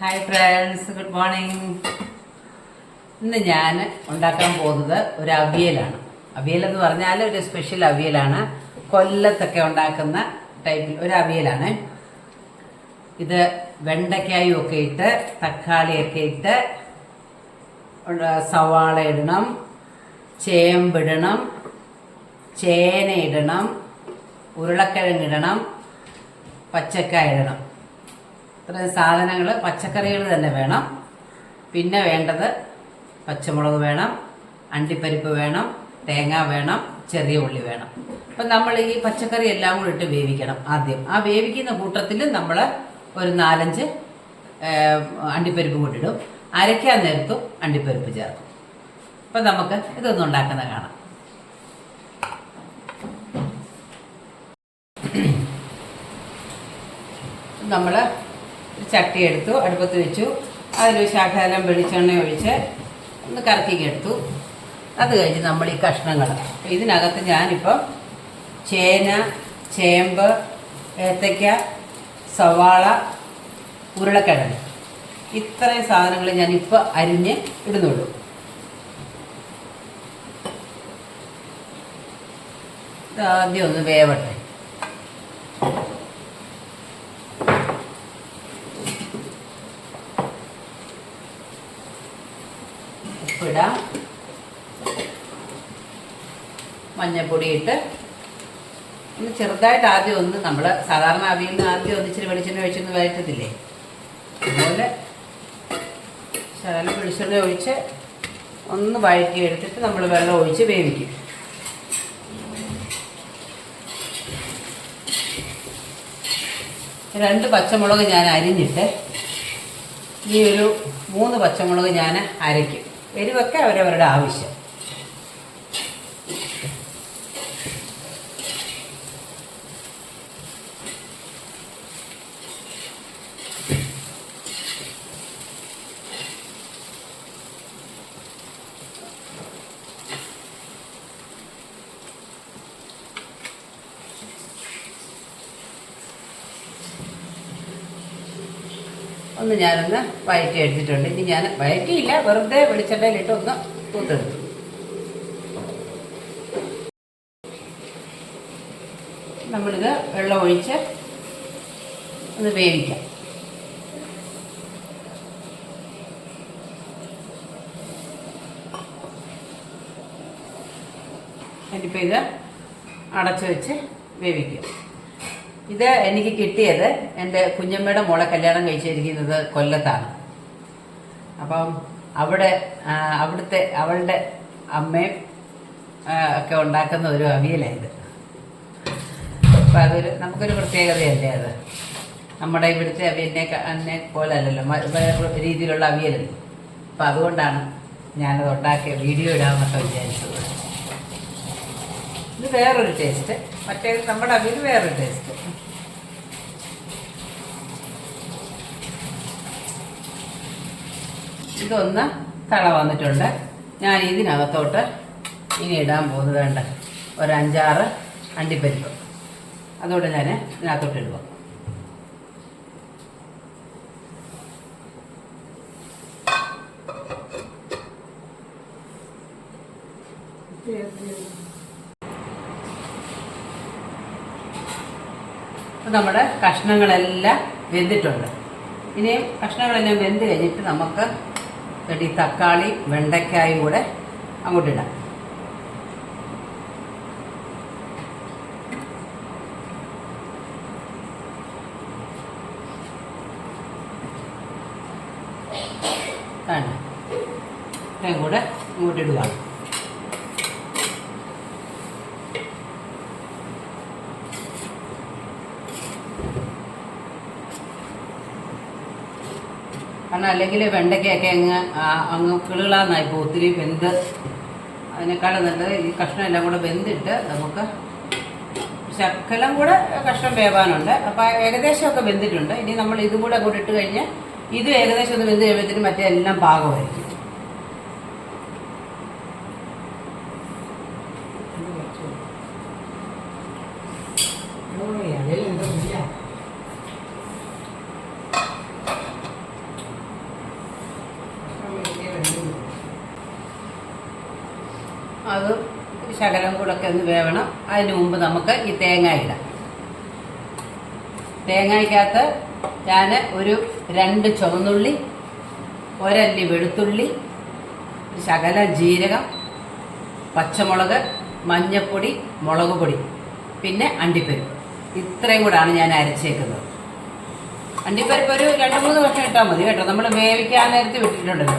Hi friends good morning ഇന്ന് ഞാൻ ഉണ്ടാക്കാൻ പോകുന്നത് ഒരു അവിയലാണ്. അവിയൽ എന്ന് പറഞ്ഞാൽ ഒരു സ്പെഷ്യൽ അവിയലാണ്. കൊല്ലത്തൊക്കെ ഉണ്ടാക്കുന്ന ടൈപ്പിൽ ഒരു അവിയലാണ്. ഇത് വെണ്ടയ്ക്കായും ഒക്കെ ഇട്ട് തക്കാളിയൊക്കെ ഇട്ട് സവാള ഇടണം ചേമ്പിടണം ചേന ഇടണം ഉരുളക്കിഴങ്ങ് ഇടണം പച്ചക്കായ ഇടണം. ഇത്രയും സാധനങ്ങൾ പച്ചക്കറികൾ തന്നെ വേണം. പിന്നെ വേണ്ടത് പച്ചമുളക് വേണം അണ്ടിപ്പരിപ്പ് വേണം തേങ്ങ വേണം ചെറിയ ഉള്ളി വേണം. അപ്പം നമ്മൾ ഈ പച്ചക്കറി എല്ലാം കൂടി ഇട്ട് വേവിക്കണം ആദ്യം. ആ വേവിക്കുന്ന കൂട്ടത്തിൽ നമ്മൾ ഒരു നാലഞ്ച് അണ്ടിപ്പരിപ്പ് കൊണ്ടിടും അരയ്ക്കാൻ നേരത്തും അണ്ടിപ്പരിപ്പ് ചേർക്കും. അപ്പം നമുക്ക് ഇതൊന്നും ഉണ്ടാക്കുന്ന കാണാം. നമ്മൾ ചട്ടി എടുത്തു അടുപ്പത്ത് വെച്ചു. അതിൽ ശാഖാലം വെളിച്ചെണ്ണ ഒഴിച്ച് ഒന്ന് കറക്കിക്കെടുത്തു അത് കഴിഞ്ഞ് നമ്മൾ ഈ കഷ്ണങ്ങൾ. ഇതിനകത്ത് ഞാനിപ്പം ചേന ചേമ്പ് ഏത്തയ്ക്ക സവാള ഉരുളക്കിഴങ്ങ്. ഇത്രയും സാധനങ്ങൾ ഞാനിപ്പോൾ അരിഞ്ഞ് ഇടുന്നുള്ളൂ. ആദ്യം ഒന്ന് വേവട്ടെ. മഞ്ഞപ്പൊടി ഇട്ട് ഒന്ന് ചെറുതായിട്ട് ആദ്യം ഒന്ന് നമ്മൾ സാധാരണ അവിയിൽ നിന്ന് ആദ്യം ഒന്ന് ഇച്ചിരി വെളിച്ചെണ്ണ ഒഴിച്ചൊന്ന് വരട്ടത്തില്ലേ അതുപോലെ ശകലം വെളിച്ചെണ്ണ ഒഴിച്ച് ഒന്ന് വഴറ്റി എടുത്തിട്ട് നമ്മൾ വെള്ളം ഒഴിച്ച് വേവിക്കും. രണ്ട് പച്ചമുളക് ഞാൻ അരിഞ്ഞിട്ട് ഈ ഒരു മൂന്ന് പച്ചമുളക് ഞാൻ അരയ്ക്കും. എരിവൊക്കെ അവരവരുടെ ആവശ്യം. ഒന്ന് ഞാനൊന്ന് വയറ്റി എടുത്തിട്ടുണ്ട്. ഇനി ഞാൻ വയറ്റിയില്ല വെറുതെ വെളിച്ചെണ്ണയിലിട്ട് ഒന്ന് തൂത്തെടുത്തു. നമ്മളിത് വെള്ളം ഒഴിച്ച് ഒന്ന് വേവിക്കാം. എന്നിപ്പോൾ ഇത് അടച്ചു വെച്ച് വേവിക്കുക ഇത് എനിക്ക് കിട്ടിയത് എന്റെ കുഞ്ഞമ്മയുടെ മോളെ കല്യാണം കഴിച്ചിരിക്കുന്നത് കൊല്ലത്താണ്. അപ്പം അവിടെ അവിടുത്തെ അവളുടെ അമ്മയും ഒക്കെ ഉണ്ടാക്കുന്ന ഒരു അവിയലായത് അപ്പം അതൊരു നമുക്കൊരു പ്രത്യേകതയല്ലേ അത്? നമ്മുടെ ഇവിടുത്തെ അവിയലിനെ അന്നെ പോലെ അല്ലല്ലോ വേറെ രീതിയിലുള്ള അവിയലല്ലേ? അപ്പം അതുകൊണ്ടാണ് ഞാനത് ഉണ്ടാക്കിയ വീഡിയോ ഇടാമെന്നൊക്കെ വിചാരിച്ചത്. ഇത് വേറൊരു ടേസ്റ്റ് മറ്റേ നമ്മുടെ അവിയൽ വേറെ ടേസ്റ്റ് ഇതൊന്ന് തള വന്നിട്ടുണ്ട്. ഞാൻ ഇതിനകത്തോട്ട് ഇനി ഇടാൻ പോകുന്നത് വേണ്ട. ഒരു അഞ്ചാറ് അണ്ടിപ്പരിപ്പ്. അതുകൊണ്ട് ഞാൻ ഇതിനകത്തോട്ട് ഇടുക. അപ്പോൾ നമ്മുടെ കഷ്ണങ്ങളെല്ലാം വെന്തിട്ടുണ്ട്. ഇനിയും കഷ്ണങ്ങളെല്ലാം വെന്ത് കഴിഞ്ഞിട്ട് നമുക്ക് ഈ തക്കാളി വെണ്ടയ്ക്കായും കൂടെ അങ്ങോട്ടിടാം ഇത്രയും കൂടെ ഇങ്ങോട്ടിടുക കാരണം അല്ലെങ്കിൽ വെണ്ടയ്ക്കൊക്കെ അങ്ങ് അങ്ങ് കിളുകളാന്നായി പോകും. ഒത്തിരി വെന്ത്. അതിനേക്കാളും നല്ലത് ഈ കഷ്ണം എല്ലാം കൂടെ വെന്തിട്ട് നമുക്ക് ശക്കലം കൂടെ കഷ്ണം വേവാനുണ്ട്. അപ്പോൾ ഏകദേശമൊക്കെ വെന്തിട്ടുണ്ട്. ഇനി നമ്മൾ ഇതും കൂടെ ഇട്ട് കഴിഞ്ഞാൽ ഇത് ഏകദേശം ഒന്ന് വെന്ത് കഴിയുമ്പോഴത്തേനും മറ്റേ എല്ലാം പാകമായിരിക്കും. അത് ശകലം കൂടൊക്കെ ഒന്ന് വേവണം. അതിന് മുമ്പ് നമുക്ക് ഈ തേങ്ങ ഇടാം. തേങ്ങയ്ക്കകത്ത് ഞാൻ ഒരു രണ്ട് ചുവന്നുള്ളി ഒരല്ലി വെളുത്തുള്ളി ശകല ജീരകം പച്ചമുളക് മഞ്ഞപ്പൊടി മുളക് പൊടി പിന്നെ അണ്ടിപ്പരിപ്പ്. ഇത്രയും കൂടാണ് ഞാൻ അരച്ചേക്കുന്നത്. അണ്ടിപ്പരിപ്പ് ഒരു രണ്ട് മൂന്ന് വർഷം ഇട്ടാൽ മതി കേട്ടോ. നമ്മൾ വേവിക്കാൻ നേരത്തെ വിട്ടിട്ടുണ്ടല്ലോ.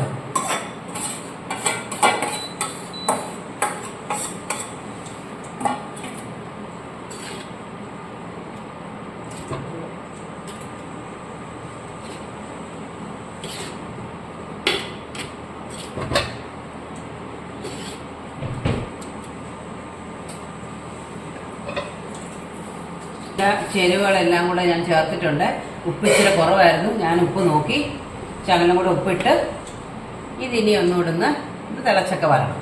ചേരുവകളെല്ലാം കൂടെ ഞാൻ ചേർത്തിട്ടുണ്ട്. ഉപ്പ് ഇച്ചിരി കുറവായിരുന്നു. ഞാൻ ഉപ്പ് നോക്കി. ശകലം കൂടെ ഉപ്പിട്ട് ഇതിനി ഒന്നുകൂടുന്ന് ഇത് തിളച്ചൊക്കെ വരണം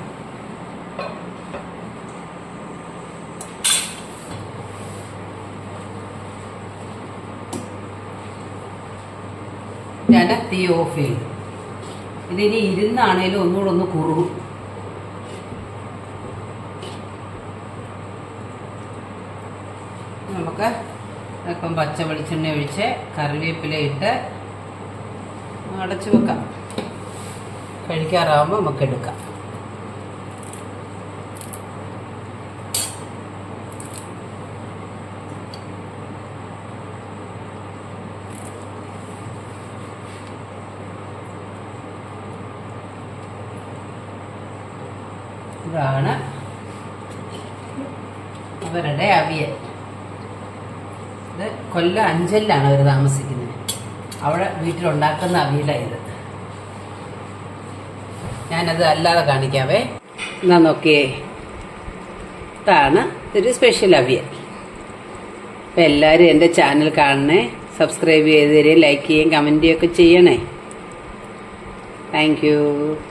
ഞാൻ തീ ഓഫ് ചെയ്തു ഇതിനി ഇരുന്നാണേലും ഒന്നുകൂടെ ഒന്ന് കുറുകും. നമുക്ക് ഇപ്പം പച്ച വെളിച്ചെണ്ണ ഒഴിച്ച് കറിവേപ്പില ഇട്ട് അടച്ചു വെക്കാം. കഴിക്കാറാവുമ്പോൾ നമുക്ക് എടുക്കാം. ഇതാണ് അവരുടെ അവിയൽ. ഇത് കൊല്ലം അഞ്ചലിലാണ് അവർ താമസിക്കുന്നത്. അവിടെ വീട്ടിലുണ്ടാക്കുന്ന അവിയലാണ് ഇത്. ഞാനത് അല്ലാതെ കാണിക്കാവേ. എന്നാ നോക്കിയേ. ഇതാണ് ഇതൊരു സ്പെഷ്യൽ അവിയൽ. അപ്പം എല്ലാവരും എന്റെ ചാനൽ കാണണേ. സബ്സ്ക്രൈബ് ചെയ്ത് തരികയും ലൈക്ക് ചെയ്യുകയും കമന്റ് ചെയ്യുകയൊക്കെ ചെയ്യണേ. താങ്ക്